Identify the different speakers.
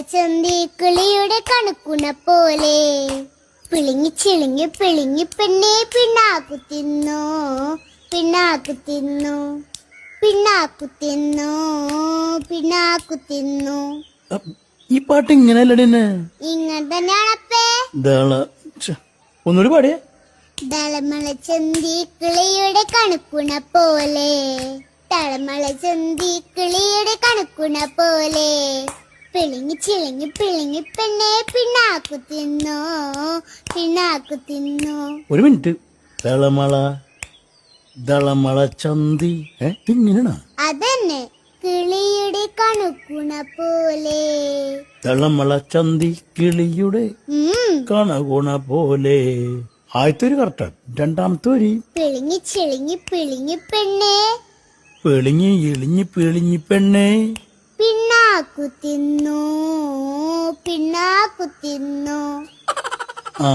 Speaker 1: ചെന്തി കിളിയുടെ കണക്കുണ പോലെ. പിളിങ്ങി ചിളിങ്ങി പിളിങ്ങി പെണ്ണെ പിണ്ണാക്കു തിന്നു. പിണ്ണാക്കു തിന്നു. പിണ്ണാക്കു തിന്നു. പിണ്ണാക്കു തിന്നു.
Speaker 2: ഈ പാട്ട് ഇങ്ങനെയല്ലേ
Speaker 1: ഇങ്ങനെ തന്നെയാണപ്പേ
Speaker 2: ഒന്നൂടി ഒന്നുകൂടി പാടിയേ.
Speaker 1: തളമള ചന്തി കിളിയുടെ കണക്കുണ പോലെ. തളമള ചന്തി കിളിയുടെ കണക്കുണ പോലെ. പിളിങ്ങി ചിളിങ്ങി പിളിങ്ങി പെണ്ണെ പിണ്ണാക്കു തിന്നു പിണ്ണാക്കു തിന്നു.
Speaker 2: ഒരു മിനിറ്റ്. തളമള ദളമള ചന്തി. ഏ
Speaker 1: അതന്നെ കിളിയുടെ കണക്കുണ പോലെ.
Speaker 2: തളമള ചന്തി കിളിയുടെ
Speaker 1: ഉം.
Speaker 2: കണകുണ പോലെ. ആദ്യത്തെ ഒരു കറക്റ്റ് രണ്ടാമത്തെ ഒരു.
Speaker 1: പിളിങ്ങി ചിളിങ്ങി പിളിങ്ങി പെണ്ണെ.
Speaker 2: പെളിഞ്ഞി ഇളിഞ്ഞി പിളിഞ്ഞി പെണ്ണേ.
Speaker 1: പിണ്ണാക്കു തിന്നു പിണ്ണാക്കു തിന്നു
Speaker 2: ആ